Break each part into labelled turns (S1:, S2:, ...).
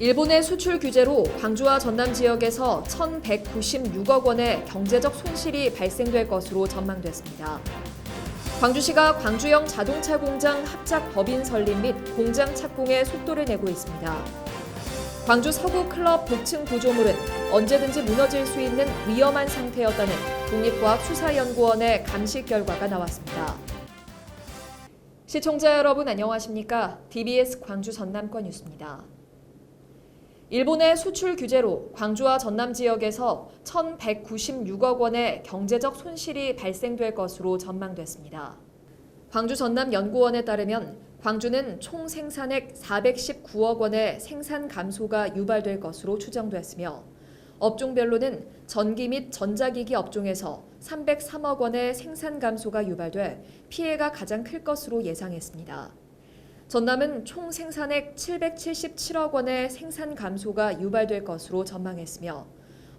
S1: 일본의 수출 규제로 광주와 전남 지역에서 1,196억 원의 경제적 손실이 발생될 것으로 전망됐습니다. 광주시가 광주형 자동차 공장 합작 법인 설립 및 공장 착공에 속도를 내고 있습니다. 광주 서구 클럽 복층 구조물은 언제든지 무너질 수 있는 위험한 상태였다는 국립과학수사연구원의 감식 결과가 나왔습니다. 시청자 여러분 안녕하십니까? DBS 광주 전남권 뉴스입니다. 일본의 수출 규제로 광주와 전남 지역에서 1,196억 원의 경제적 손실이 발생될 것으로 전망됐습니다. 광주 전남 연구원에 따르면 광주는 총 생산액 419억 원의 생산 감소가 유발될 것으로 추정됐으며 업종별로는 전기 및 전자기기 업종에서 303억 원의 생산 감소가 유발돼 피해가 가장 클 것으로 예상했습니다. 전남은 총 생산액 777억 원의 생산 감소가 유발될 것으로 전망했으며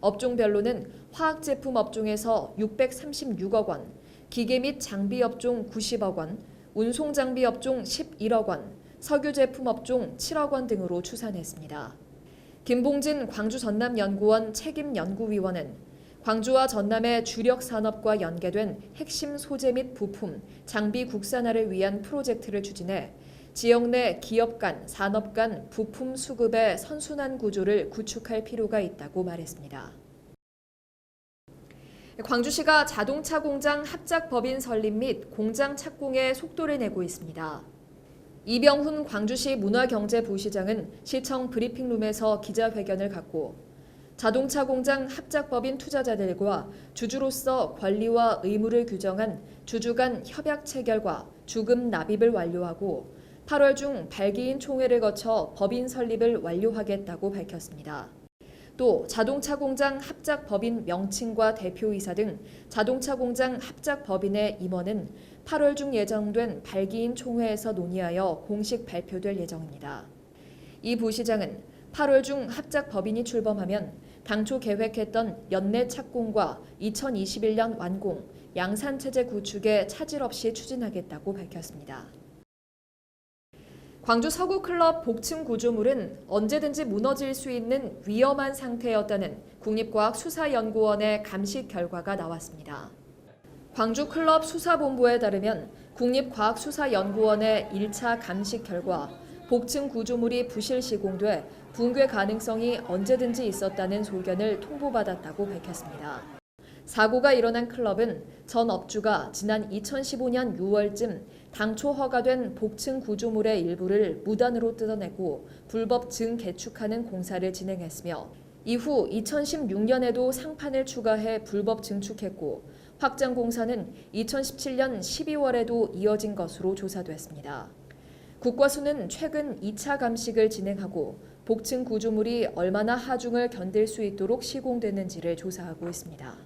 S1: 업종별로는 화학 제품 업종에서 636억 원, 기계 및 장비 업종 90억 원, 운송 장비 업종 11억 원, 석유 제품 업종 7억 원 등으로 추산했습니다. 김봉진 광주 전남 연구원 책임 연구위원은 광주와 전남의 주력 산업과 연계된 핵심 소재 및 부품, 장비 국산화를 위한 프로젝트를 추진해 지역 내 기업 간, 산업 간 부품 수급의 선순환 구조를 구축할 필요가 있다고 말했습니다. 광주시가 자동차 공장 합작 법인 설립 및 공장 착공에 속도를 내고 있습니다. 이병훈 광주시 문화경제부시장은 시청 브리핑룸에서 기자회견을 갖고 자동차 공장 합작 법인 투자자들과 주주로서 권리와 의무를 규정한 주주 간 협약 체결과 주금 납입을 완료하고 8월 중 발기인 총회를 거쳐 법인 설립을 완료하겠다고 밝혔습니다. 또 자동차 공장 합작 법인 명칭과 대표이사 등 자동차 공장 합작 법인의 임원은 8월 중 예정된 발기인 총회에서 논의하여 공식 발표될 예정입니다. 이 부시장은 8월 중 합작 법인이 출범하면 당초 계획했던 연내 착공과 2021년 완공, 양산체제 구축에 차질 없이 추진하겠다고 밝혔습니다. 광주 서구 클럽 복층 구조물은 언제든지 무너질 수 있는 위험한 상태였다는 국립과학수사연구원의 감식 결과가 나왔습니다. 광주 클럽 수사본부에 따르면 국립과학수사연구원의 1차 감식 결과 복층 구조물이 부실 시공돼 붕괴 가능성이 언제든지 있었다는 소견을 통보받았다고 밝혔습니다. 사고가 일어난 클럽은 전 업주가 지난 2015년 6월쯤 당초 허가된 복층 구조물의 일부를 무단으로 뜯어내고 불법 증 개축하는 공사를 진행했으며 이후 2016년에도 상판을 추가해 불법 증축했고 확장 공사는 2017년 12월에도 이어진 것으로 조사됐습니다. 국과수는 최근 2차 감식을 진행하고 복층 구조물이 얼마나 하중을 견딜 수 있도록 시공됐는지를 조사하고 있습니다.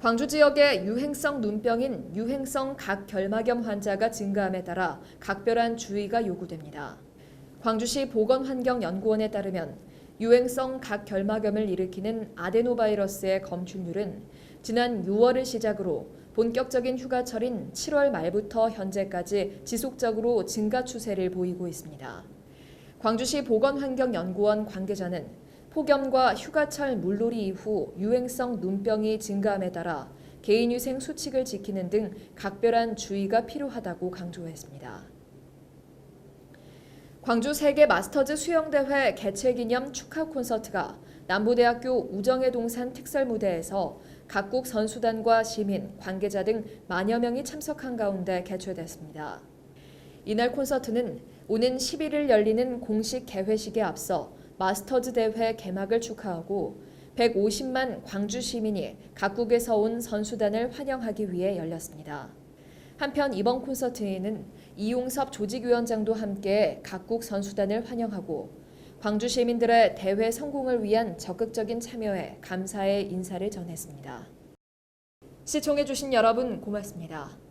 S1: 광주 지역의 유행성 눈병인 유행성 각결막염 환자가 증가함에 따라 각별한 주의가 요구됩니다. 광주시 보건환경연구원에 따르면 유행성 각결막염을 일으키는 아데노바이러스의 검출률은 지난 6월을 시작으로 본격적인 휴가철인 7월 말부터 현재까지 지속적으로 증가 추세를 보이고 있습니다. 광주시 보건환경연구원 관계자는 폭염과 휴가철 물놀이 이후 유행성 눈병이 증가함에 따라 개인위생 수칙을 지키는 등 각별한 주의가 필요하다고 강조했습니다. 광주 세계 마스터즈 수영대회 개최 기념 축하 콘서트가 남부대학교 우정의 동산 특설 무대에서 각국 선수단과 시민, 관계자 등 만여 명이 참석한 가운데 개최됐습니다. 이날 콘서트는 오는 11일 열리는 공식 개회식에 앞서 마스터즈 대회 개막을 축하하고 150만 광주 시민이 각국에서 온 선수단을 환영하기 위해 열렸습니다. 한편 이번 콘서트에는 이용섭 조직위원장도 함께 각국 선수단을 환영하고 광주 시민들의 대회 성공을 위한 적극적인 참여에 감사의 인사를 전했습니다. 시청해주신 여러분 고맙습니다.